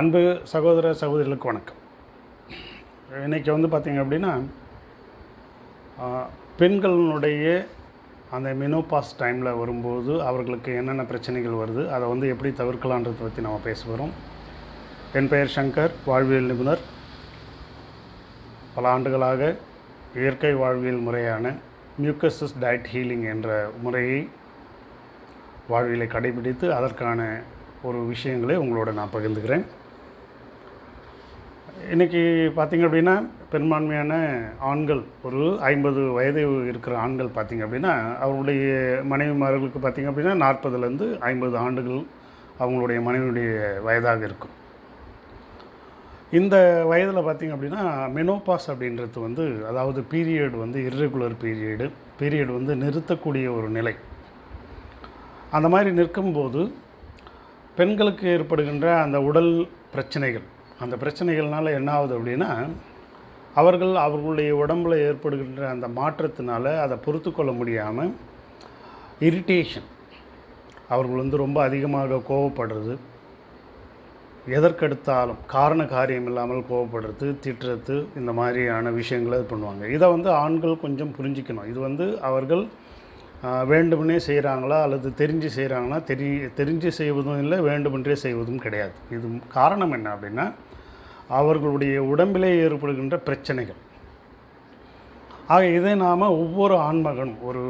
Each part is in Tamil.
அன்பு சகோதர சகோதரிகளுக்கு வணக்கம். இன்றைக்கி வந்து பார்த்திங்க அப்படின்னா பெண்களினுடைய அந்த மினோபாஸ் டைமில் வரும்போது அவர்களுக்கு என்னென்ன பிரச்சனைகள் வருது அதை வந்து எப்படி தவிர்க்கலான்றதை பற்றி நம்ம பேச வரோம் என் பெயர் சங்கர் வாழ்வியல் நிபுணர். பல ஆண்டுகளாக இயற்கை வாழ்வியல் முறையான மியூக்கசஸ் டயட் ஹீலிங் என்ற முறையை வாழ்வியலை கடைபிடித்து அதற்கான ஒரு விஷயங்களை உங்களோட நான் பகிர்ந்துக்கிறேன். இன்றைக்கி பார்த்திங்க அப்படின்னா பெரும்பான்மையான ஆண்கள் ஒரு ஐம்பது வயது இருக்கிற ஆண்கள் பார்த்திங்க அப்படின்னா அவருடைய மனைவிமார்களுக்கு பார்த்திங்க அப்படின்னா நாற்பதுலேருந்து ஐம்பது ஆண்டுகள் அவங்களுடைய மனைவியுடைய வயதாக இருக்கும். இந்த வயதில் பார்த்திங்க அப்படின்னா மெனோபாஸ் அப்படின்றது வந்து அதாவது பீரியட் வந்து இர்ரெகுலர் பீரியடு பீரியட் வந்து நிறுத்தக்கூடிய ஒரு நிலை. அந்த மாதிரி நிற்கும்போது பெண்களுக்கு ஏற்படுகின்ற அந்த உடல் பிரச்சனைகள் அந்த பிரச்சனைகள்னால் என்ன ஆகுது அப்படின்னா அவர்கள் அவர்களுடைய உடம்பில் ஏற்படுகின்ற அந்த மாற்றத்தினால அதை பொறுத்து கொள்ள முடியாமல் இரிட்டேஷன் அவர்கள் வந்து ரொம்ப அதிகமாக கோவப்படுறது எதற்கெடுத்தாலும் காரண காரியம் இல்லாமல் கோவப்படுறது திட்டுறது இந்த மாதிரியான விஷயங்களை இது பண்ணுவாங்க. இதை வந்து ஆண்கள் கொஞ்சம் புரிஞ்சிக்கணும். இது வந்து அவர்கள் வேண்டுமெனே செய்கிறாங்களா அல்லது தெரிஞ்சு செய்கிறாங்களா தெரி தெரிஞ்சு செய்வதும் இல்லை வேண்டுமென்றே செய்வதும் கிடையாது. இது காரணம் என்ன அப்படின்னா அவர்களுடைய உடம்பிலே ஏற்படுகின்ற பிரச்சனைகள். ஆக இதை நாம் ஒவ்வொரு ஆண்மகனும் ஒரு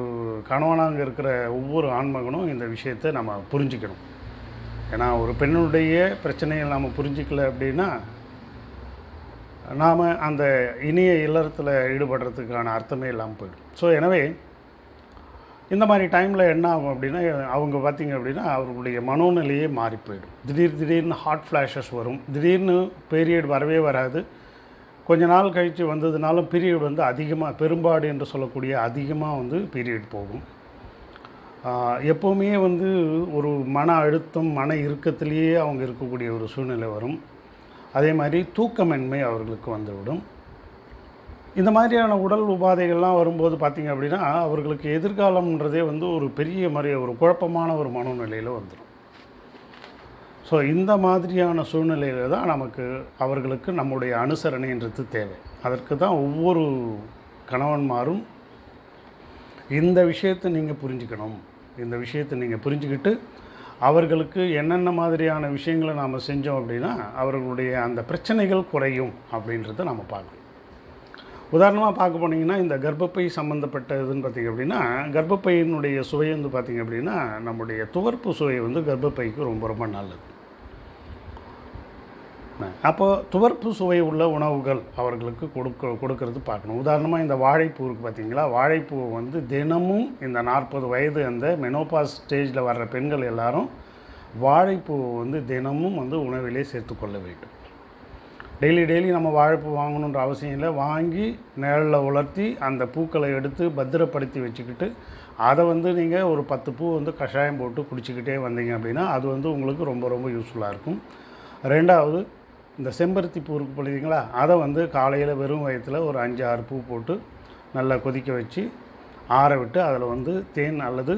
கணவனாக இருக்கிற ஒவ்வொரு ஆண்மகனும் இந்த விஷயத்தை நம்ம புரிஞ்சுக்கணும். ஏன்னா ஒரு பெண்ணுடைய பிரச்சனையை நாம் புரிஞ்சிக்கல அப்படின்னா நாம் அந்த இனிய இல்லறத்தில் ஈடுபடுறதுக்கான அர்த்தமே இல்லாமல் போயிடும். ஸோ எனவே இந்த மாதிரி டைமில் என்ன ஆகும் அப்படின்னா அவங்க பார்த்திங்க அப்படின்னா அவர்களுடைய மனோநிலையே மாறி போயிடும். திடீர் திடீர்னு ஹாட் ஃப்ளாஷஸ் வரும். திடீர்னு பீரியட் வரவே வராது. கொஞ்ச நாள் கழித்து வந்ததுனாலும் பீரியட் வந்து அதிகமாக பெரும்பாடு என்று சொல்லக்கூடிய அதிகமாக வந்து பீரியட் போகும். எப்போவுமே வந்து ஒரு மன அழுத்தம் மன இறுக்கத்திலேயே அவங்க இருக்கக்கூடிய ஒரு சூழ்நிலை வரும். அதே மாதிரி தூக்கமின்மை அவர்களுக்கு வந்துவிடும். இந்த மாதிரியான உடல் உபாதைகள்லாம் வரும்போது பார்த்திங்க அப்படின்னா அவர்களுக்கு எதிர்காலம்ன்றதே வந்து ஒரு பெரிய மாதிரி ஒரு குழப்பமான ஒரு மனநிலையில் வந்துடும் ஸோ இந்த மாதிரியான சூழ்நிலையில் தான் நமக்கு அவர்களுக்கு நம்முடைய அனுசரணைன்றது தேவை. அதற்கு தான் ஒவ்வொரு கணவன்மாரும் இந்த விஷயத்தை நீங்கள் புரிஞ்சுக்கணும். இந்த விஷயத்தை நீங்கள் புரிஞ்சுக்கிட்டு அவர்களுக்கு என்னென்ன மாதிரியான விஷயங்களை நாம் செஞ்சோம் அப்படின்னா அவர்களுடைய அந்த பிரச்சனைகள் குறையும் அப்படின்றத நம்ம பார்க்கணும். உதாரணமாக பார்க்க போனீங்கன்னா இந்த கர்ப்பப்பை சம்மந்தப்பட்ட இதுன்னு பார்த்திங்க அப்படின்னா கர்ப்பப்பையினுடைய சுவை வந்து பார்த்திங்க அப்படின்னா நம்முடைய துவர்ப்பு சுவை வந்து கர்ப்பப்பைக்கு ரொம்ப ரொம்ப நல்லது. அப்போது துவர்ப்பு சுவை உள்ள உணவுகள் அவர்களுக்கு கொடுக்க கொடுக்கறது பார்க்கணும். உதாரணமாக இந்த வாழைப்பூ இருக்குது பார்த்தீங்களா? வாழைப்பூவை வந்து தினமும் இந்த நாற்பது வயது அந்த மெனோபாஸ் ஸ்டேஜில் வர்ற பெண்கள் எல்லாரும் வாழைப்பூவை வந்து தினமும் வந்து உணவிலே சேர்த்துக்கொள்ள வேண்டும். டெய்லி டெய்லி நம்ம வாழைப்பூ வாங்கணுன்ற அவசியம் இல்லை. வாங்கி நிழலில் உலர்த்தி அந்த பூக்களை எடுத்து பத்திரப்படுத்தி வச்சுக்கிட்டு அதை வந்து நீங்கள் ஒரு பத்து பூ வந்து கஷாயம் போட்டு குடிச்சிக்கிட்டே வந்தீங்க அப்படின்னா அது வந்து உங்களுக்கு ரொம்ப ரொம்ப யூஸ்ஃபுல்லாக இருக்கும். ரெண்டாவது இந்த செம்பருத்தி பூ இருக்கு பார்த்தீங்களா அதை வந்து காலையில் வெறும் வயத்தில் ஒரு அஞ்சு ஆறு பூ போட்டு நல்லா கொதிக்க வச்சு ஆற விட்டு அதில் வந்து தேன் அல்லது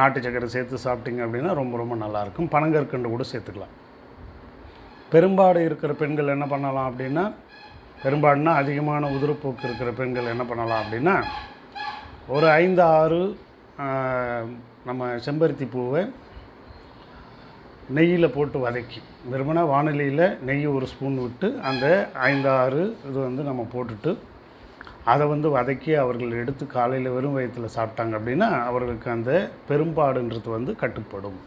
நாட்டு சக்கரை சேர்த்து சாப்பிட்டீங்க அப்படின்னா ரொம்ப ரொம்ப நல்லாயிருக்கும் பனங்கற்கண்டு கூட சேர்த்துக்கலாம். பெரும்பாடு இருக்கிற பெண்கள் என்ன பண்ணலாம் அப்படின்னா பெரும்பாடுனா அதிகமான உதிரப்போக்கு இருக்கிற பெண்கள் என்ன பண்ணலாம் அப்படின்னா ஒரு ஐந்து ஆறு நம்ம செம்பருத்தி பூவை நெய்யில் போட்டு வதக்கி வெறுமனே வானிலையில் நெய் ஒரு ஸ்பூன் விட்டு அந்த ஐந்து ஆறு இது வந்து நம்ம போட்டுட்டு அதை வந்து வதக்கி அவர்கள் எடுத்து காலையில் வெறும் வயிற்றில் சாப்பிட்டாங்க அப்படின்னா அவர்களுக்கு அந்த பெரும்பாடுன்றது வந்து கட்டுப்படும்.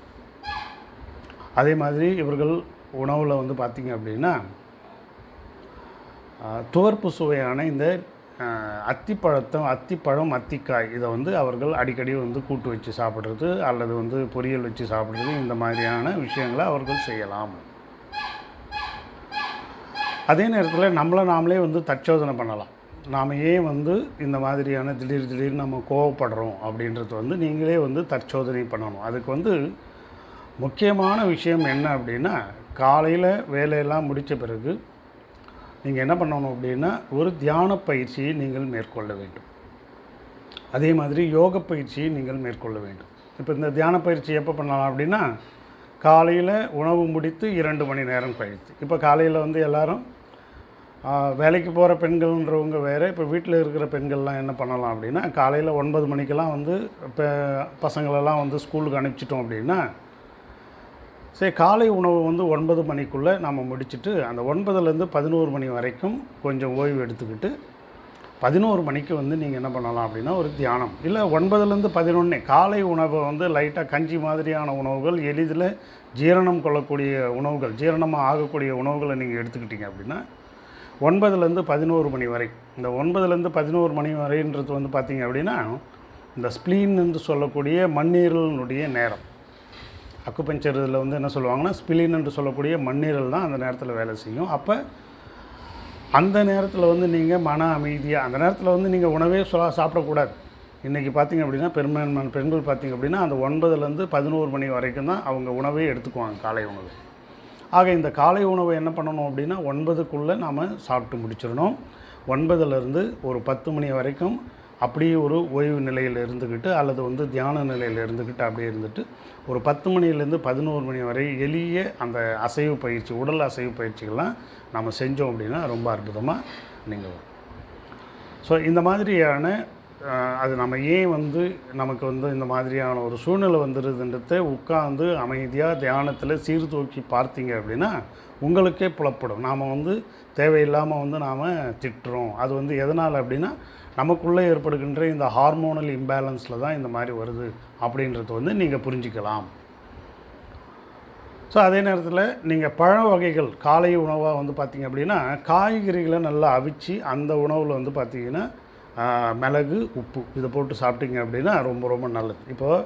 அதே மாதிரி இவர்கள் உணவில் வந்து பார்த்திங்க அப்படின்னா துவர்ப்பு சுவையான இந்த அத்திப்பழத்தை அத்திப்பழத்தம் அத்திப்பழம் அத்திக்காய் இதை வந்து அவர்கள் அடிக்கடி வந்து கூட்டு வச்சு சாப்பிட்றது அல்லது வந்து பொரியல் வச்சு சாப்பிட்றது இந்த மாதிரியான விஷயங்களை அவர்கள் செய்யலாம். அதே நேரத்தில் நம்மளை நாமளே வந்து தற்சோதனை பண்ணலாம். நாம் ஏன் வந்து இந்த மாதிரியான திடீர் திடீர்னு நம்ம கோவப்படுறோம் அப்படின்றது வந்து நீங்களே வந்து தற்சோதனை பண்ணணும். அதுக்கு வந்து முக்கியமான விஷயம் என்ன அப்படின்னா காலையில் வேலையெல்லாம் முடித்த பிறகு நீங்கள் என்ன பண்ணணும் அப்படின்னா ஒரு தியான பயிற்சியை நீங்கள் மேற்கொள்ள வேண்டும். அதே மாதிரி யோக பயிற்சியை நீங்கள் மேற்கொள்ள வேண்டும். இப்போ இந்த தியான பயிற்சி எப்போ பண்ணலாம் அப்படின்னா காலையில் உணவு முடித்து இரண்டு மணி நேரம் கழித்து. இப்போ காலையில் வந்து எல்லோரும் வேலைக்கு போகிற பெண்கள்ன்றவங்க வேறு இப்போ வீட்டில் இருக்கிற பெண்கள்லாம் என்ன பண்ணலாம் அப்படின்னா காலையில் ஒன்பது மணிக்கெல்லாம் வந்து இப்போ பசங்களெல்லாம் வந்து ஸ்கூலுக்கு அனுப்பிச்சிட்டோம் அப்படின்னா சரி காலை உணவு வந்து ஒன்பது மணிக்குள்ளே நம்ம முடிச்சுட்டு அந்த ஒன்பதுலேருந்து பதினோரு மணி வரைக்கும் கொஞ்சம் ஓய்வு எடுத்துக்கிட்டு பதினோரு மணிக்கு வந்து நீங்கள் என்ன பண்ணலாம் அப்படின்னா ஒரு தியானம். இல்லை ஒன்பதுலேருந்து பதினொன்று காலை உணவை வந்து லைட்டாக கஞ்சி மாதிரியான உணவுகள் எளிதில் ஜீரணம் கொள்ளக்கூடிய உணவுகள் ஜீரணமாக ஆகக்கூடிய உணவுகளை நீங்கள் எடுத்துக்கிட்டீங்க அப்படின்னா ஒன்பதுலேருந்து பதினோரு மணி வரை இந்த ஒன்பதுலேருந்து பதினோரு மணி வரைன்றது வந்து பார்த்தீங்க அப்படின்னா இந்த ஸ்ப்ளீன் என்று சொல்லக்கூடிய மண்ணீரலினுடைய நேரம். அக்குபஞ்சர் இதில் வந்து என்ன சொல்லுவாங்கன்னா ஸ்பிலின் என்று சொல்லக்கூடிய மண்ணீரல் தான் அந்த நேரத்தில் வேலை செய்யும். அப்போ அந்த நேரத்தில் வந்து நீங்கள் மன அமைதியாக அந்த நேரத்தில் வந்து நீங்கள் உணவே சொல்ல சாப்பிடக்கூடாது. இன்றைக்கி பார்த்தீங்க அப்படின்னா பெரும்பான்மையான பெண்கள் பார்த்தீங்க அப்படின்னா அந்த ஒன்பதுலேருந்து பதினோரு மணி வரைக்கும் தான் அவங்க உணவே எடுத்துக்குவாங்க காலை உணவு. ஆக இந்த காலை உணவை என்ன பண்ணணும் அப்படின்னா ஒன்பதுக்குள்ளே நாம் சாப்பிட்டு முடிச்சிடணும். ஒன்பதுலேருந்து ஒரு பத்து மணி வரைக்கும் அப்படியே ஒரு ஓய்வு நிலையில் இருந்துக்கிட்டு அல்லது வந்து தியான நிலையில் இருந்துக்கிட்டு அப்படியே இருந்துட்டு ஒரு பத்து மணிலேருந்து பதினோரு மணி வரை எளிய அந்த அசைவு பயிற்சி உடல் அசைவு பயிற்சிகள்லாம் நம்ம செஞ்சோம் அப்படின்னா ரொம்ப அற்புதமாக நீங்கள் ஸோ இந்த மாதிரியான அது நம்ம ஏன் வந்து நமக்கு வந்து இந்த மாதிரியான ஒரு சூழ்நிலை வந்துடுதுன்றத உட்காந்து அமைதியாக தியானத்தில் சீர்தூக்கி பார்த்தீங்க அப்படின்னா உங்களுக்கே புலப்படும். நாம் வந்து தேவையில்லாமல் வந்து நாம் திட்டுறோம். அது வந்து எதனால் அப்படின்னா நமக்குள்ளே ஏற்படுகின்ற இந்த ஹார்மோனல் இம்பேலன்ஸில் தான் இந்த மாதிரி வருது அப்படின்றத வந்து நீங்கள் புரிஞ்சிக்கலாம். ஸோ அதே நேரத்தில் நீங்கள் பழ வகைகள் காலை உணவாக வந்து பார்த்தீங்க அப்படின்னா காய்கறிகளை நல்லா அவிச்சு அந்த உணவில் வந்து பார்த்திங்கன்னா மிளகு உப்பு இதை போட்டு சாப்பிட்டிங்க அப்படின்னா ரொம்ப ரொம்ப நல்லது. இப்போது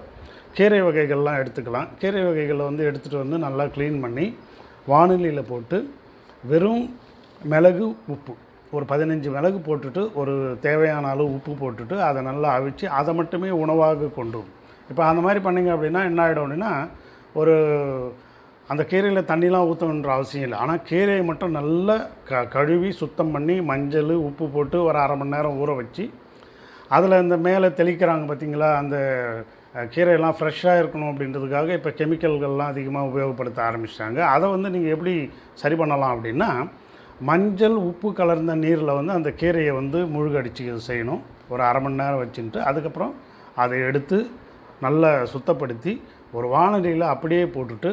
கீரை வகைகள்லாம் எடுத்துக்கலாம். கீரை வகைகளை வந்து எடுத்துகிட்டு வந்து நல்லா க்ளீன் பண்ணி வானிலையில் போட்டு வெறும் மிளகு உப்பு ஒரு பதினஞ்சு மிளகு போட்டுட்டு ஒரு தேவையான அளவு உப்பு போட்டுட்டு அதை நல்லா அவிச்சு அதை மட்டுமே உணவாக கொண்டு இப்போ அந்த மாதிரி பண்ணிங்க அப்படின்னா என்ன ஆகிடும் அப்படின்னா ஒரு அந்த கீரையில் தண்ணிலாம் ஊற்றணுன்ற அவசியம் இல்லை. ஆனால் கீரையை மட்டும் நல்லா க கழுவி சுத்தம் பண்ணி மஞ்சள் உப்பு போட்டு ஒரு அரை மணி நேரம் ஊற வச்சு அதில் இந்த மேலே தெளிக்கிறாங்க பார்த்தீங்களா அந்த கீரையெல்லாம் ஃப்ரெஷ்ஷாக இருக்கணும் அப்படின்றதுக்காக இப்போ கெமிக்கல்கள்லாம் அதிகமாக உபயோகப்படுத்த ஆரம்பிச்சிட்டாங்க. அதை வந்து நீங்கள் எப்படி சரி பண்ணலாம் அப்படின்னா மஞ்சள் உப்பு கலர்ந்த நீரில் வந்து அந்த கீரையை வந்து முழுகடிச்சு செய்யணும். ஒரு அரை மணி நேரம் வச்சுட்டு அதுக்கப்புறம் அதை எடுத்து நல்லா சுத்தப்படுத்தி ஒரு வானொலியில் அப்படியே போட்டுட்டு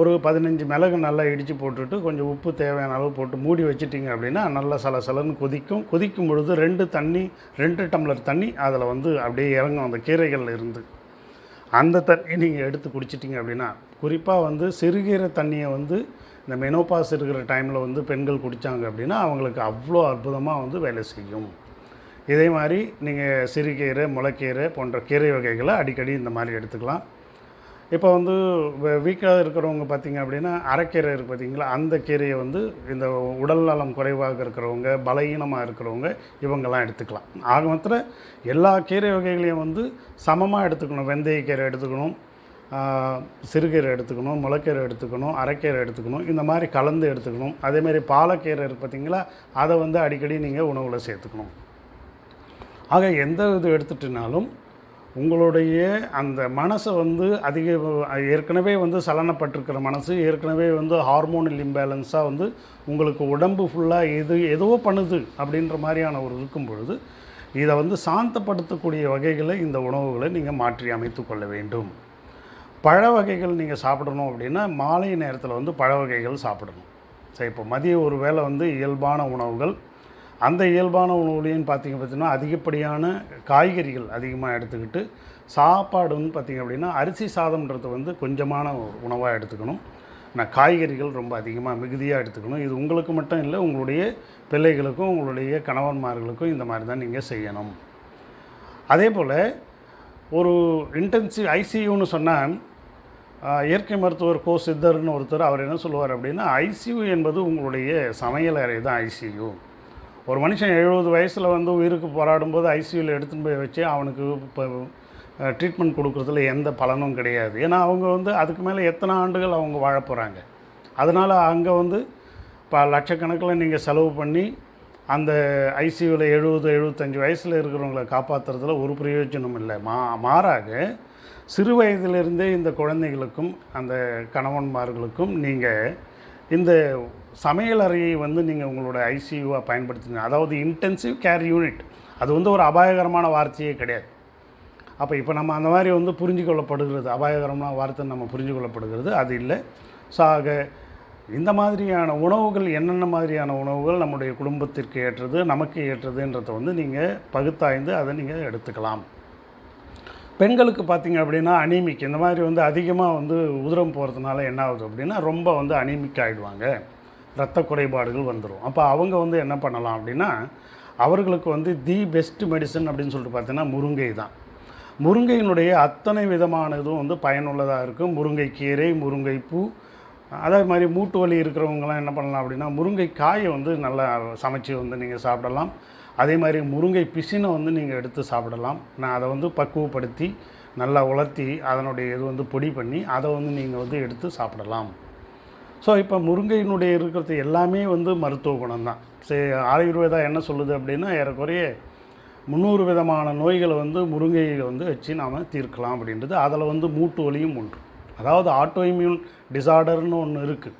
ஒரு பதினஞ்சு மிளகு நல்லா இடித்து போட்டுட்டு கொஞ்சம் உப்பு தேவையான அளவு போட்டு மூடி வச்சிட்டிங்க அப்படின்னா நல்லா சலசலன்னு கொதிக்கும். கொதிக்கும் பொழுது ரெண்டு தண்ணி ரெண்டு டம்ளர் தண்ணி அதில் வந்து அப்படியே இறங்கும் அந்த கீரைகள்ல இருந்து. அந்த தண்ணி நீங்கள் எடுத்து குடிச்சிட்டிங்க அப்படின்னா குறிப்பாக வந்து சிறுகீரை தண்ணியை வந்து இந்த மெனோபாஸ் இருக்கிற டைமில் வந்து பெண்கள் குடித்தாங்க அப்படின்னா அவங்களுக்கு அவ்வளோ அற்புதமாக வந்து வேலை செய்யும். இதே மாதிரி நீங்கள் சிறுகீரை முளைக்கீரை போன்ற கீரை வகைகளை அடிக்கடி இந்த மாதிரி எடுத்துக்கலாம். இப்போ வந்து வீக்காக இருக்கிறவங்க பார்த்திங்க அப்படின்னா அரைக்கீரை இருக்குது பார்த்தீங்களா? அந்த கீரையை வந்து இந்த உடல் நலம் குறைவாக இருக்கிறவங்க பலகீனமாக இருக்கிறவங்க இவங்கெல்லாம் எடுத்துக்கலாம். ஆக மொத்தத்தில் எல்லா கீரை வகைகளையும் வந்து சமமாக எடுத்துக்கணும். வெந்தயக்கீரை எடுத்துக்கணும். சிறுகீரை எடுத்துக்கணும் முளைக்கீரை எடுத்துக்கணும் அரைக்கீரை எடுத்துக்கணும் இந்த மாதிரி கலந்து எடுத்துக்கணும். அதேமாதிரி பாலக்கீரை இருக்குது பார்த்தீங்களா அதை வந்து அடிக்கடி நீங்கள் உணவில் சேர்த்துக்கணும். ஆக எந்த இது எடுத்துட்டினாலும் உங்களுடைய அந்த மனசை வந்து அதிக ஏற்கனவே வந்து சலனப்பட்டிருக்கிற மனசு ஏற்கனவே வந்து ஹார்மோனல் இம்பேலன்ஸாக வந்து உங்களுக்கு உடம்பு ஃபுல்லாக எது ஏதோ பண்ணுது அப்படின்ற மாதிரியான ஒரு இருக்கும் பொழுது இதை வந்து சாந்தப்படுத்தக்கூடிய வகைகளை இந்த உணவுகளை நீங்கள் மாற்றி அமைத்து கொள்ள வேண்டும். பழ வகைகள் நீங்கள் சாப்பிடணும் அப்படின்னா மாலை நேரத்தில் வந்து பழ வகைகள் சாப்பிடணும். சரி இப்போ மதிய ஒரு வேளை வந்து இயல்பான உணவுகள். அந்த இயல்பான உணவுலேயும் பார்த்தீங்க பார்த்தீங்கன்னா அதிகப்படியான காய்கறிகள் அதிகமாக எடுத்துக்கிட்டு சாப்பாடு வந்து பார்த்திங்க அப்படின்னா அரிசி சாதம்ன்றது வந்து கொஞ்சமான உணவாக எடுத்துக்கணும். ஆனால் காய்கறிகள் ரொம்ப அதிகமாக மிகுதியாக எடுத்துக்கணும். இது உங்களுக்கு மட்டும் இல்லை உங்களுடைய பிள்ளைகளுக்கும் உங்களுடைய கணவன்மார்களுக்கும் இந்த மாதிரி தான் நீங்கள் செய்யணும். அதே போல் ஒரு இன்டென்சிவ் ஐசியூன்னு சொன்னால் இயற்கை மருத்துவர் கோ சித்தர்னு ஒருத்தர் அவர் என்ன சொல்லுவார் அப்படின்னா ஐசியூ என்பது உங்களுடைய சமையல் அறை தான் ஐசியூ. ஒரு மனுஷன் எழுபது வயசில் வந்து உயிருக்கு போராடும் போது ஐசியூவில் எடுத்துன்னு போய் வச்சு அவனுக்கு இப்போ ட்ரீட்மெண்ட் கொடுக்குறதுல எந்த பலனும் கிடையாது. ஏன்னா அவங்க வந்து அதுக்கு மேலே எத்தனை ஆண்டுகள் அவங்க வாழ போகிறாங்க அதனால் அங்கே வந்து இப்போ லட்சக்கணக்கில் நீங்கள் செலவு பண்ணி அந்த ஐசியூவில் எழுபது எழுபத்தஞ்சு வயசில் இருக்கிறவங்கள காப்பாற்றுறதுல ஒரு பிரயோஜனம் இல்லை. மா மாறாக சிறு வயதிலிருந்தே இந்த குழந்தைகளுக்கும் அந்த கணவன்மார்களுக்கும் நீங்கள் இந்த சமையல் அறையை வந்து நீங்கள் உங்களோட ஐசியூவாக பயன்படுத்தின அதாவது இன்டென்சிவ் கேர் யூனிட் அது வந்து ஒரு அபாயகரமான வார்த்தையே கிடையாது. அப்போ இப்போ நம்ம அந்த மாதிரி வந்து புரிஞ்சு கொள்ளப்படுகிறது அபாயகரமான வார்த்தை நம்ம புரிஞ்சு கொள்ளப்படுகிறது அது இல்லை. ஸோ ஆக இந்த மாதிரியான உணவுகள் என்னென்ன மாதிரியான உணவுகள் நம்முடைய குடும்பத்திற்கு ஏற்றது நமக்கு ஏற்றதுன்றதை வந்து நீங்கள் பகுத்தாய்ந்து அதை நீங்கள் எடுத்துக்கலாம். பெண்களுக்கு பார்த்தீங்க அப்படின்னா அனிமிக். இந்த மாதிரி வந்து அதிகமாக வந்து உதிரம் போகிறதுனால என்ன ஆகுது அப்படின்னா ரொம்ப வந்து அனிமிக் ஆகிடுவாங்க இரத்த குறைபாடுகள் வந்துடும் அப்போ அவங்க வந்து என்ன பண்ணலாம் அப்படின்னா அவர்களுக்கு வந்து தி பெஸ்ட் மெடிசன் அப்படின்னு சொல்லிட்டு பார்த்தீங்கன்னா முருங்கை தான். முருங்கையினுடைய அத்தனை விதமான இதுவும் வந்து பயனுள்ளதாக இருக்கும். முருங்கைக்கீரை முருங்கைப்பூ அதே மாதிரி மூட்டு வலி இருக்கிறவங்கலாம் என்ன பண்ணலாம் அப்படின்னா முருங்கை காயை வந்து நல்லா சமைச்சு வந்து நீங்கள் சாப்பிடலாம். அதே மாதிரி முருங்கை பிசினை வந்து நீங்கள் எடுத்து சாப்பிடலாம். நான் அதை வந்து பக்குவப்படுத்தி நல்லா உலர்த்தி அதனுடைய இது வந்து பொடி பண்ணி அதை வந்து நீங்கள் வந்து எடுத்து சாப்பிடலாம். ஸோ இப்போ முருங்கையினுடைய இருக்கிறது எல்லாமே வந்து மருத்துவ குணம் தான் சரி ஆயுர்வேதா என்ன சொல்லுது அப்படின்னா ஏறக்குறைய முந்நூறு விதமான நோய்களை வந்து முருங்கையை வந்து வச்சு நாம் தீர்க்கலாம் அப்படின்றது. அதில் வந்து மூட்டு வலியும் ஒன்று அதாவது ஆட்டோ இம்யூன் டிசார்டர்னு ஒன்று இருக்குது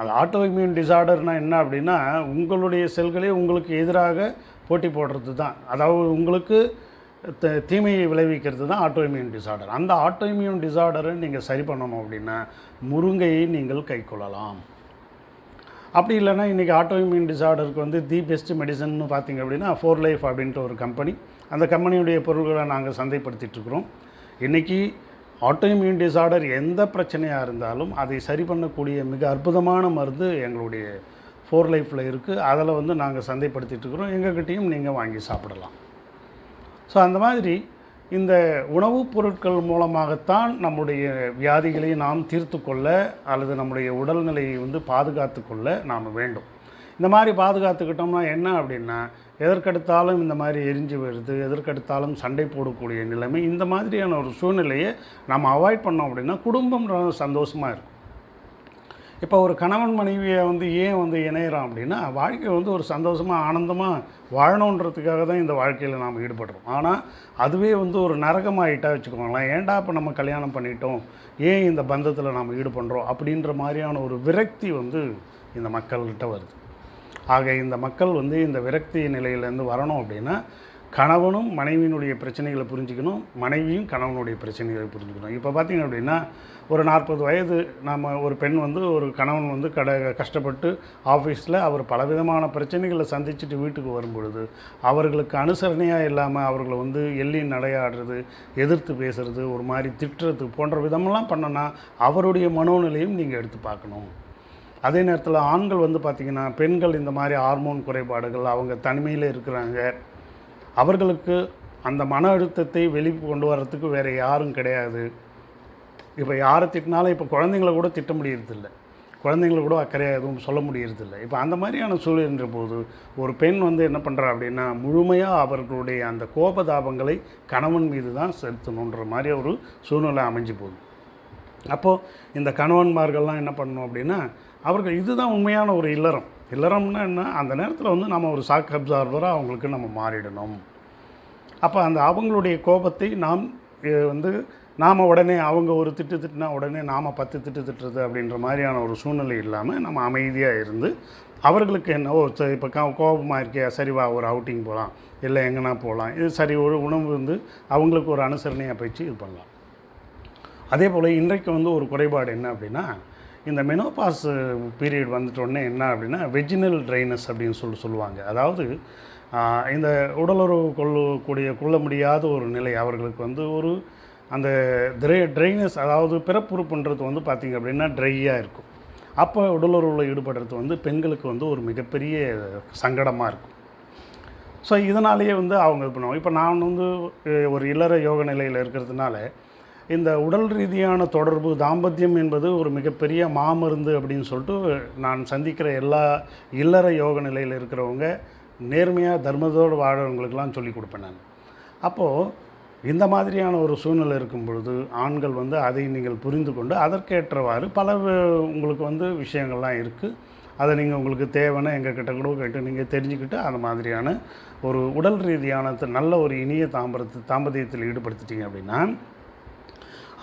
அது ஆட்டோ இம்யூன் டிசார்டர்னால் என்ன அப்படின்னா உங்களுடைய செல்களே உங்களுக்கு எதிராக போட்டி போடுறது தான். அதாவது உங்களுக்கு த- தீமையை விளைவிக்கிறது தான் ஆட்டோ இம்யூன் டிசார்டர் அந்த ஆட்டோ இம்யூன் டிசார்டரை நீங்கள் சரி பண்ணணும் அப்படின்னா முருங்கையை நீங்கள் கைக்கொள்ளலாம். அப்படி இல்லைன்னா இன்றைக்கி ஆட்டோ இம்யூன் டிசார்டருக்கு வந்து தி பெஸ்ட் மெடிசன்னு பார்த்தீங்க அப்படின்னா ஃபோர் லைஃப் அப்படின்ட்டு ஒரு கம்பெனி அந்த கம்பெனியுடைய பொருட்களை நாங்கள் சந்தைப்படுத்திட்டுருக்குறோம் இன்றைக்கி ஆட்டோ இம்யூன் டிசார்டர் எந்த பிரச்சனையாக இருந்தாலும் அதை சரி பண்ணக்கூடிய மிக அற்புதமான மருந்து எங்களுடைய ஃபோர் லைஃப்பில் இருக்குது அதில் வந்து நாங்கள் சந்தைப்படுத்திட்டு இருக்கிறோம் நீங்கள் வாங்கி சாப்பிடலாம். ஸோ அந்த மாதிரி இந்த உணவுப் பொருட்கள் மூலமாகத்தான் நம்முடைய வியாதிகளை நாம் தீர்த்து கொள்ள அல்லது நம்முடைய உடல்நிலையை வந்து பாதுகாத்து கொள்ள நாம் வேண்டும். இந்த மாதிரி பாதுகாத்துக்கிட்டோம்னா என்ன அப்படின்னா எதற்கெடுத்தாலும் இந்த மாதிரி எரிஞ்சு வருது எதற்கெடுத்தாலும் சண்டை போடக்கூடிய நிலைமை இந்த மாதிரியான ஒரு சூழ்நிலையை நம்ம அவாய்ட் பண்ணோம் அப்படின்னா குடும்பம் சந்தோஷமாக இருக்கும். இப்போ ஒரு கணவன் மனைவியை வந்து ஏன் வந்து இணையிறோம் அப்படின்னா வாழ்க்கை வந்து ஒரு சந்தோஷமாக ஆனந்தமாக வாழணுன்றதுக்காக தான் இந்த வாழ்க்கையில் நாம் ஈடுபடுறோம். ஆனால் அதுவே வந்து ஒரு நரகமாயிட்டா வச்சுக்கோங்களேன். ஏன்டா இப்போ நம்ம கல்யாணம் பண்ணிட்டோம்? ஏன் இந்த பந்தத்தில் நாம் ஈடுபடுறோம்? அப்படின்ற மாதிரியான ஒரு விரக்தி வந்து இந்த மக்கள்கிட்ட வருது. ஆக இந்த மக்கள் வந்து இந்த விரக்தி நிலையிலேருந்து வரணும் அப்படின்னா கணவனும் மனைவியினுடைய பிரச்சனைகளை புரிஞ்சுக்கணும் மனைவியும் கணவனுடைய பிரச்சனைகளை புரிஞ்சுக்கணும். இப்போ பார்த்தீங்க அப்படின்னா ஒரு நாற்பது வயது நம்ம ஒரு பெண் வந்து ஒரு கணவன் வந்து கட கஷ்டப்பட்டு ஆஃபீஸில் அவர் பலவிதமான பிரச்சனைகளை சந்திச்சுட்டு வீட்டுக்கு வரும்பொழுது அவர்களுக்கு அனுசரணையாக இல்லாமல் அவர்களை வந்து எள்ளி நடையாடுறது எதிர்த்து பேசுறது ஒரு மாதிரி திட்டுறது போன்ற விதமெல்லாம் பண்ணனா அவருடைய மனோநிலையும் நீங்கள் எடுத்து பார்க்கணும். அதே நேரத்தில் ஆண்கள் வந்து பார்த்திங்கன்னா பெண்கள் இந்த மாதிரி ஹார்மோன் குறைபாடுகள் அவங்க தனிமையில் இருக்கிறாங்க. அவர்களுக்கு அந்த மன அழுத்தத்தை வெளி கொண்டு வர்றதுக்கு வேறு யாரும் கிடையாது. இப்போ யாரை திட்டினாலும் இப்போ குழந்தைங்கள கூட திட்ட முடியறதில்ல. குழந்தைங்கள கூட அக்கறையாக எதுவும் சொல்ல முடியறதில்ல. இப்போ அந்த மாதிரியான சூழல்ன்ற போது ஒரு பெண் வந்து என்ன பண்ணுறா அப்படின்னா முழுமையாக அவர்களுடைய அந்த கோபதாபங்களை கணவன் மீது தான் செலுத்தணுன்ற மாதிரி ஒரு சூழ்நிலை அமைஞ்சு போகுது. அப்போது இந்த கணவன்மார்கள்லாம் என்ன பண்ணணும் அப்படின்னா அவர்கள் இதுதான் உண்மையான ஒரு இல்லறம். இல்லறம்னா என்ன? அந்த நேரத்தில் வந்து நம்ம ஒரு சாக் அப்சார்வராக அவங்களுக்கு நம்ம மாறிடணும். அப்போ அந்த அவங்களுடைய கோபத்தை நாம் வந்து நாம் உடனே அவங்க ஒரு திட்டு திட்டினா உடனே நாம் பத்து திட்டு திட்டுறது அப்படின்ற மாதிரியான ஒரு சூழ்நிலை இல்லாமல் நம்ம அமைதியாக இருந்து அவர்களுக்கு என்னவோ இப்போ கோ கோபமாக இருக்கியா? சரிவா ஒரு அவுட்டிங் போகலாம் இல்லை எங்கன்னா போகலாம் இது சரி ஒரு உணவு வந்து அவங்களுக்கு ஒரு அனுசரணையாக போயிடுச்சு இது பண்ணலாம். அதே போல் இன்றைக்கு வந்து ஒரு குறைபாடு என்ன அப்படின்னா இந்த மெனோபாஸ் பீரியட் வந்துட்டோடனே என்ன அப்படின்னா வெஜினல் ட்ரைனஸ் அப்படின்னு சொல்லி சொல்லுவாங்க. அதாவது இந்த உடலுறவு கொள்ளக்கூடிய கொள்ள முடியாத ஒரு நிலை அவர்களுக்கு வந்து ஒரு அந்த ட்ரை ட்ரைனஸ் அதாவது பிறப்புறுப்புன்றது வந்து பார்த்திங்க அப்படின்னா ட்ரையாக இருக்கும். அப்போ உடலுறவில் ஈடுபடுறது வந்து பெண்களுக்கு வந்து ஒரு மிகப்பெரிய சங்கடமாக இருக்கும். ஸோ இதனாலேயே வந்து அவங்க இது பண்ணுவாங்க. இப்போ நான் வந்து ஒரு இல்லற யோக நிலையில் இருக்கிறதுனால இந்த உடல் ரீதியான தொடர்பு தாம்பத்தியம் என்பது ஒரு மிகப்பெரிய மாமருந்து அப்படின்னு சொல்லிட்டு நான் சந்திக்கிற எல்லா இல்லற யோக நிலையில் இருக்கிறவங்க நேர்மையாக தர்மத்தோடு வாழறவங்களுக்கெல்லாம் சொல்லி கொடுப்பேன் நான். அப்போது இந்த மாதிரியான ஒரு சூழ்நிலை இருக்கும் பொழுது ஆண்கள் வந்து அதை நீங்கள் புரிந்து கொண்டு அதற்கேற்றவாறு பல உங்களுக்கு வந்து விஷயங்கள்லாம் இருக்குது அதை நீங்கள் உங்களுக்கு தேவைன்னா எங்கள் கிட்ட கூட கேட்டு நீங்கள் தெரிஞ்சுக்கிட்டு அந்த மாதிரியான ஒரு உடல் ரீதியான நல்ல ஒரு இனிய தாம்பரத்து தாம்பதியத்தில் ஈடுபடுத்திட்டீங்க அப்படின்னா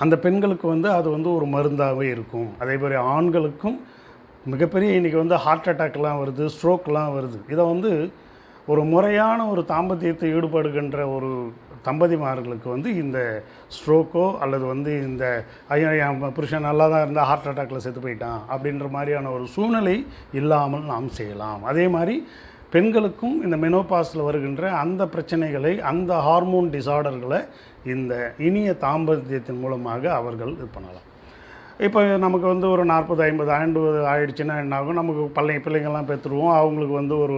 அந்த பெண்களுக்கு வந்து அது வந்து ஒரு மருந்தாகவே இருக்கும். அதே மாதிரி ஆண்களுக்கும் மிகப்பெரிய இன்றைக்கி வந்து ஹார்ட் அட்டாக்லாம் வருது ஸ்ட்ரோக்லாம் வருது. இதை வந்து ஒரு முறையான ஒரு தாம்பத்தியத்தை ஈடுபடுகின்ற ஒரு தம்பதிமார்களுக்கு வந்து இந்த ஸ்ட்ரோக்கோ அல்லது வந்து இந்த ஐயோ என் புருஷன் நல்லா தான் இருந்தால் ஹார்ட் அட்டாக்கில் செத்து போயிட்டான் அப்படின்ற மாதிரியான ஒரு சூழ்நிலை இல்லாமல் நாம் செய்யலாம். அதே மாதிரி பெண்களுக்கும் இந்த மெனோபாஸில் வருகின்ற அந்த பிரச்சனைகளை அந்த ஹார்மோன் டிசார்டர்களை இந்த இனிய தாம்பத்தியத்தின் மூலமாக அவர்கள் இது பண்ணலாம். இப்போ நமக்கு வந்து ஒரு நாற்பது ஐம்பது ஆண்டு ஆயிடுச்சுன்னா என்ன ஆகும் நமக்கு பள்ளி பிள்ளைங்கள்லாம் பெற்றுருவோம். அவங்களுக்கு வந்து ஒரு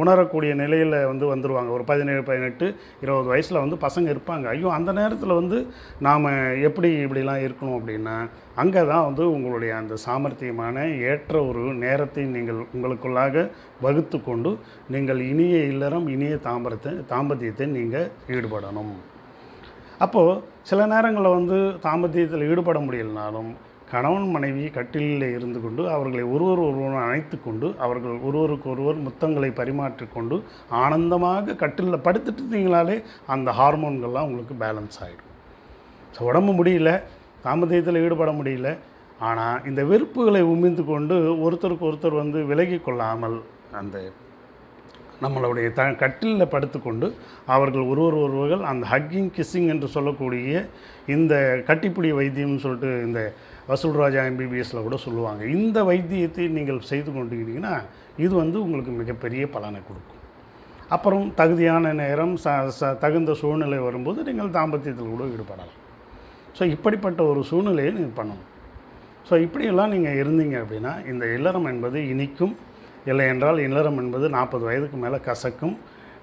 உணரக்கூடிய நிலையில் வந்து வந்துடுவாங்க ஒரு பதினேழு பதினெட்டு இருபது வயசில் வந்து பசங்க இருப்பாங்க. ஐயோ அந்த நேரத்தில் வந்து நாம் எப்படி இப்படிலாம் இருக்கணும் அப்படின்னா அங்கே தான் வந்து உங்களுடைய அந்த சாமர்த்தியமான ஏற்ற ஒரு நேரத்தை நீங்கள் உங்களுக்குள்ளாக வகுத்து கொண்டு நீங்கள் இனிய இல்லறம் இனிய தாம்பரத்தை தாம்பத்தியத்தை நீங்கள் ஈடுபடணும். அப்போது சில நேரங்களில் வந்து தாம்பத்தியத்தில் ஈடுபட முடியலனாலும் கணவன் மனைவி கட்டிலில் இருந்து கொண்டு அவர்களை ஒருவர் ஒருவர் அணைத்து கொண்டு அவர்கள் ஒருவருக்கு ஒருவர் முத்தங்களை பரிமாற்றிக்கொண்டு ஆனந்தமாக கட்டிலில் படுத்துட்டு இருந்தீங்களாலே அந்த ஹார்மோன்கள்லாம் உங்களுக்கு பேலன்ஸ் ஆகிடும் ஸோ உடம்பு முடியல தாமதத்தில் ஈடுபட முடியல. ஆனால் இந்த வெறுப்புகளை உமிழ்ந்து கொண்டு ஒருத்தருக்கு ஒருத்தர் வந்து விலகி கொள்ளாமல் அந்த நம்மளுடைய த கட்டிலில் படுத்துக்கொண்டு அவர்கள் ஒருவர் ஒருவர்கள் அந்த ஹக்கிங் கிஸ்ஸிங் என்று சொல்லக்கூடிய இந்த கட்டிப்பிடி வைத்தியம்னு சொல்லிட்டு இந்த வசூல்ராஜா எம்பிபிஎஸ்ல கூட சொல்லுவாங்க. இந்த வைத்தியத்தை நீங்கள் செய்து கொண்டுக்கிட்டீங்கன்னா இது வந்து உங்களுக்கு மிகப்பெரிய பலனை கொடுக்கும். அப்புறம் தகுதியான நேரம் ச ச தகுந்த சூழ்நிலை வரும்போது நீங்கள் தாம்பத்தியத்தில் கூட ஈடுபடலாம். ஸோ இப்படிப்பட்ட ஒரு சூழ்நிலையை நீங்கள் பண்ணணும். ஸோ இப்படியெல்லாம் நீங்கள் இருந்தீங்க அப்படின்னா இந்த இல்லறம் என்பது இனிக்கும். இல்லை என்றால் இல்லறம் என்பது நாற்பது வயதுக்கு மேலே கசக்கும்.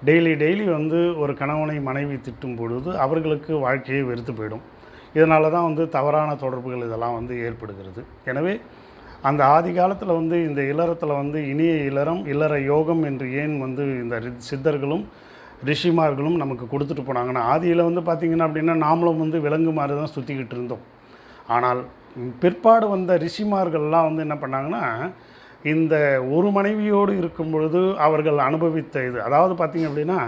டெய்லி டெய்லி வந்து ஒரு கணவனை மனைவி திட்டும் பொழுது அவர்களுக்கு வாழ்க்கையை வெறுத்து போயிடும். இதனால தான் வந்து தவறான தொடர்புகள் இதெல்லாம் வந்து ஏற்படுகிறது. எனவே அந்த ஆதி காலத்தில் வந்து இந்த இல்லறத்தில் வந்து இனிய இல்லறம் இல்லற யோகம் என்று ஏன் வந்து இந்த சித்தர்களும் ரிஷிமார்களும் நமக்கு கொடுத்துட்டு போனாங்கன்னா ஆதியில் வந்து பார்த்திங்கன்னா அப்படின்னா நாமளும் வந்து விலங்கு மாதிரி தான் சுற்றிக்கிட்டு இருந்தோம். ஆனால் பிற்பாடு வந்த ரிஷிமார்கள்லாம் வந்து என்ன பண்ணாங்கன்னா இந்த ஒரு மனைவியோடு இருக்கும் பொழுது அவர்கள் அனுபவித்த இது. அதாவது பார்த்திங்க அப்படின்னா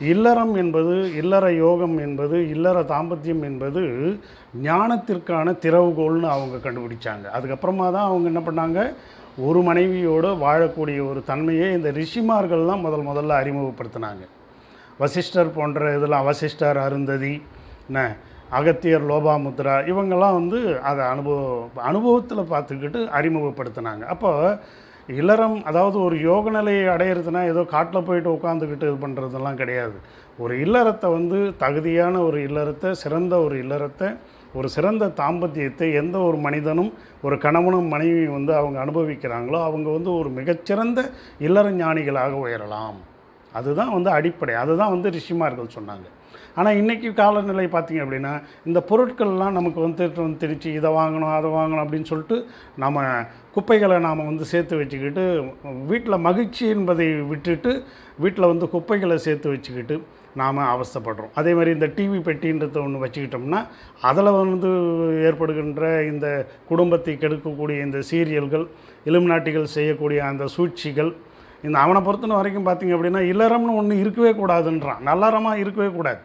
இல்லறம் என்பது இல்லற யோகம் என்பது இல்லற தாம்பத்தியம் என்பது ஞானத்திற்கான திறவுகோல்னு அவங்க கண்டுபிடிச்சாங்க. அதுக்கப்புறமா தான் அவங்க என்ன பண்ணாங்க? ஒரு மனைவியோடு வாழக்கூடிய ஒரு தன்மையை இந்த ரிஷிமார்கள்லாம் முதல் முதல்ல அறிமுகப்படுத்தினாங்க. வசிஷ்டர் போன்ற இதெல்லாம் வசிஷ்டர் அருந்ததி என்ன அகத்தியர் லோபாமுத்ரா இவங்கெல்லாம் வந்து அதை அனுபவ அனுபவத்தில் பார்த்துக்கிட்டு அறிமுகப்படுத்தினாங்க. அப்போ இல்லறம் அதாவது ஒரு யோக நிலையை அடையிறதுனா ஏதோ காட்டில் போயிட்டு உட்காந்துக்கிட்டு இது பண்ணுறதெல்லாம் கிடையாது. ஒரு இல்லறத்தை வந்து தகுதியான ஒரு இல்லறத்தை சிறந்த ஒரு இல்லறத்தை ஒரு சிறந்த தாம்பத்தியத்தை எந்த ஒரு மனிதனும் ஒரு கணவனும் மனைவியும் வந்து அவங்க அனுபவிக்கிறாங்களோ அவங்க வந்து ஒரு மிகச்சிறந்த இல்லற ஞானிகளாக உயரலாம். அதுதான் வந்து அடிப்படை. அதுதான் வந்து ரிஷிமார்கள் சொன்னாங்க. ஆனால் இன்றைக்கி காலநிலை பார்த்திங்க அப்படின்னா இந்த பொருட்கள்லாம் நமக்கு வந்துட்டு வந்து திணிச்சு இதை வாங்கணும் அதை வாங்கணும் அப்படின்னு சொல்லிட்டு நம்ம குப்பைகளை நாம் வந்து சேர்த்து வச்சுக்கிட்டு வீட்டில் மகிழ்ச்சி என்பதை விட்டுட்டு வீட்டில் வந்து குப்பைகளை சேர்த்து வச்சுக்கிட்டு நாம் அவஸ்தைப்படுறோம். அதே மாதிரி இந்த டிவி பெட்டின்றத ஒன்று வச்சுக்கிட்டோம்னா அதில் வந்து ஏற்படுகின்ற இந்த குடும்பத்தை கெடுக்கக்கூடிய இந்த சீரியல்கள் இலுமினாட்டிகள் செய்யக்கூடிய அந்த சூழ்ச்சிகள் இந்த அவனை பொறுத்தன வரைக்கும் பார்த்தீங்க அப்படின்னா இல்லறம்னு ஒன்று இருக்கவே கூடாதுன்றான். நல்லறமாக இருக்கவே கூடாது.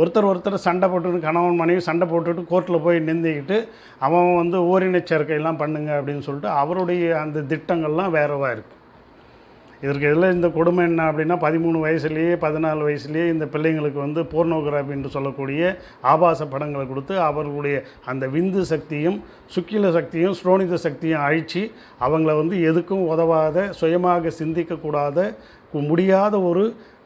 ஒருத்தர் ஒருத்தர் சண்டை போட்டுட்டு கணவன் மனைவி சண்டை போட்டுட்டு கோர்ட்டில் போய் நிந்திக்கிட்டு அவன் வந்து ஓரினச் சேர்க்கையெல்லாம் பண்ணுங்க அப்படின்னு சொல்லிட்டு அவருடைய அந்த திட்டங்கள்லாம் வேறவா இருக்குது இதற்கு இதில் இந்த கொடுமை என்ன அப்படின்னா பதிமூணு வயசுலேயே பதினாலு வயசுலேயே இந்த பிள்ளைங்களுக்கு வந்து போர்னோகிராஃபி என்று சொல்லக்கூடிய ஆபாச படங்களை கொடுத்து அவர்களுடைய அந்த விந்து சக்தியும் சுக்கில சக்தியும் ஸ்ரோனித சக்தியும் அழித்து அவங்கள வந்து எதுக்கும் உதவாத சுயமாக சிந்திக்கக்கூடாத முடியாத ஒரு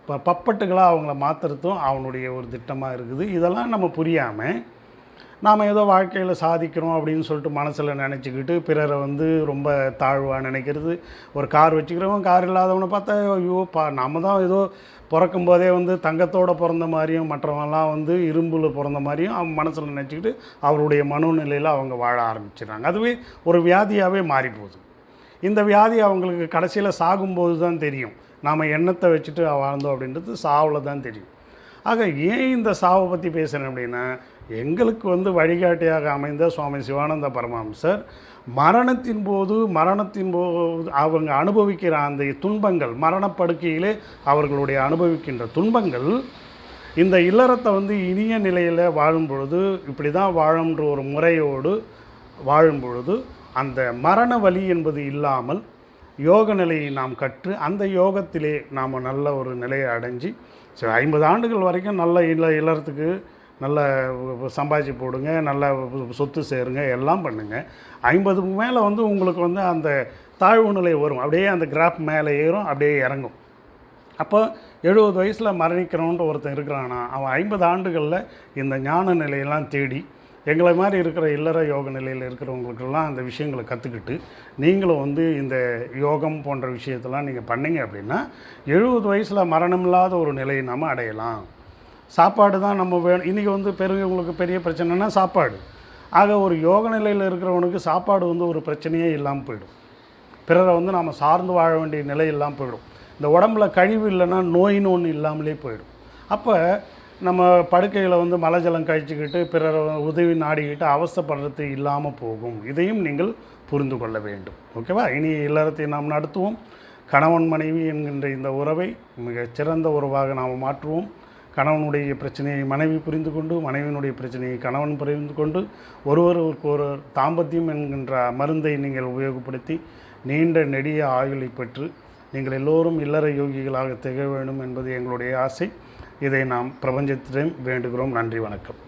ப பப்பட்டுகளாக அவங்கள மாற்றுறதும் அவனுடைய ஒரு திட்டமாக இருக்குது. இதெல்லாம் நம்ம புரியாமல் நாம் ஏதோ வாழ்க்கையில் சாதிக்கிறோம் அப்படின்னு சொல்லிட்டு மனசில் நினச்சிக்கிட்டு பிறரை வந்து ரொம்ப தாழ்வாக நினைக்கிறது. ஒரு கார் வச்சுக்கிறவன் கார் இல்லாதவனை பார்த்தா ஐயோ பா நம்ம தான் ஏதோ பிறக்கும் போதே வந்து தங்கத்தோட பிறந்த மாதிரியும் மற்றவங்கலாம் வந்து இரும்பில் பிறந்த மாதிரியும் அவன் மனசில் நினச்சிக்கிட்டு அவருடைய மனோநிலையில் அவங்க வாழ ஆரம்பிச்சிடுறாங்க. அதுவே ஒரு வியாதியாகவே மாறி போகுது இந்த வியாதி அவங்களுக்கு கடைசியில் சாகும்போது தான் தெரியும். நாம் எண்ணத்தை வச்சுட்டு வாழ்ந்தோம் அப்படின்றது சாவில் தான் தெரியும். ஆக ஏன் இந்த சாவை பற்றி பேசுகிறேன் அப்படின்னா எங்களுக்கு வந்து வழிகாட்டியாக அமைந்த சுவாமி சிவானந்த பரமஹம்சர் மரணத்தின் போது மரணத்தின் போது அவங்க அனுபவிக்கிற அந்த துன்பங்கள் மரணப்படுக்கையிலே அவர்களுடைய அனுபவிக்கின்ற துன்பங்கள் இந்த இல்லறத்தை வந்து இனிய நிலையில் வாழும் பொழுது இப்படி தான் வாழும்ன்ற ஒரு முறையோடு வாழும் பொழுது அந்த மரண வலி என்பது இல்லாமல் யோக நிலையை நாம் கற்று அந்த யோகத்திலே நாம் நல்ல ஒரு நிலையை அடைஞ்சு சரி ஐம்பது ஆண்டுகள் வரைக்கும் நல்ல இல்ல இல்லறத்துக்கு நல்ல சம்பாதிச்சு போடுங்க நல்ல சொத்து சேருங்க எல்லாம் பண்ணுங்கள் ஐம்பதுக்கு மேலே வந்து உங்களுக்கு வந்து அந்த தாழ்வு நிலை வரும். அப்படியே அந்த கிராஃப் மேலே ஏறும் அப்படியே இறங்கும். அப்போ எழுபது வயசில் மரணிக்கிறவன்ட்டு ஒருத்தன் இருக்கிறானா? அவன் ஐம்பது ஆண்டுகளில் இந்த ஞான நிலையெல்லாம் தேடி எங்களை மாதிரி இருக்கிற இல்லற யோக நிலையில் இருக்கிறவங்களுக்கெல்லாம் அந்த விஷயங்களை கற்றுக்கிட்டு நீங்களும் வந்து இந்த யோகம் போன்ற விஷயத்தெல்லாம் நீங்கள் பண்ணிங்க அப்படின்னா எழுபது வயசில் மரணமில்லாத ஒரு நிலையை நாம் அடையலாம். சாப்பாடு தான் நம்ம வேணும். இன்றைக்கி வந்து பெரியவங்களுக்கு பெரிய பிரச்சனைனா சாப்பாடு. ஆக ஒரு யோக நிலையில் இருக்கிறவனுக்கு சாப்பாடு வந்து ஒரு பிரச்சனையே இல்லாமல் போயிடும். பிறரை வந்து நாம் சார்ந்து வாழ வேண்டிய நிலை இல்லாமல் போயிடும். இந்த உடம்புல கழிவு இல்லைன்னா நோயின்னு ஒன்று இல்லாமலே போயிடும். அப்போ நம்ம படுக்கையில் வந்து மலஜலம் கழிச்சுக்கிட்டு பிறரை உதவி நாடிக்கிட்டு அவஸ்தப்படுறது இல்லாமல் போகும். இதையும் நீங்கள் புரிந்து கொள்ள வேண்டும். ஓகேவா? இனி இல்லறத்தை நாம் நடத்துவோம். கணவன் மனைவி என்கின்ற இந்த உறவை மிகச்சிறந்த உறவாக நாம் மாற்றுவோம். கணவனுடைய பிரச்சனையை மனைவி புரிந்து கொண்டு மனைவியினுடைய பிரச்சனையை கணவன் புரிந்து கொண்டு ஒருவருக்கு ஒரு தாம்பத்தியம் என்கின்ற மருந்தை நீங்கள் உபயோகப்படுத்தி நீண்ட நெடிய ஆயுளை பெற்று நீங்கள் எல்லோரும் இல்லற யோகிகளாக திகழ வேண்டும் என்பது எங்களுடைய ஆசை. இதை நாம் பிரபஞ்சத்திடம் வேண்டுகிறோம். நன்றி வணக்கம்.